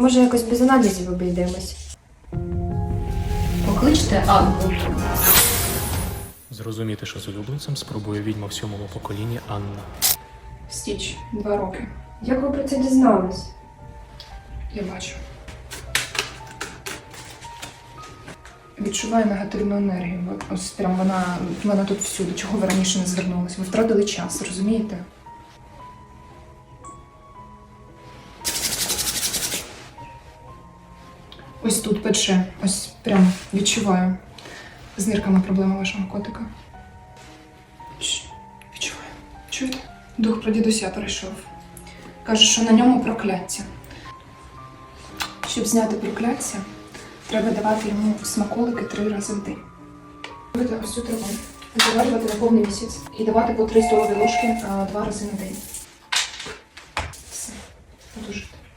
Може, якось без аналізів обійдемось. Покличте Анну. Зрозуміти, що з улюбленцем спробує відьма в сьомому поколінні Анна. Стіч, два роки. Як ви про це дізнались? Я бачу. Відчуваю негативну енергію. Ось прям вона, вона тут всюди. Чого ви раніше не звернулись? Ви втратили час, розумієте? Ось тут пече. Ось прям відчуваю. З нирками проблема вашого котика. Відчуваю. Чуєте? Дух про дідуся прийшов. Каже, що на ньому прокляття. Щоб зняти прокляття, треба давати йому смаколики три рази в день. Робити ось цю траву, заварювати на повний місяць і давати по три столові ложки а, два рази на день. Все, одужите.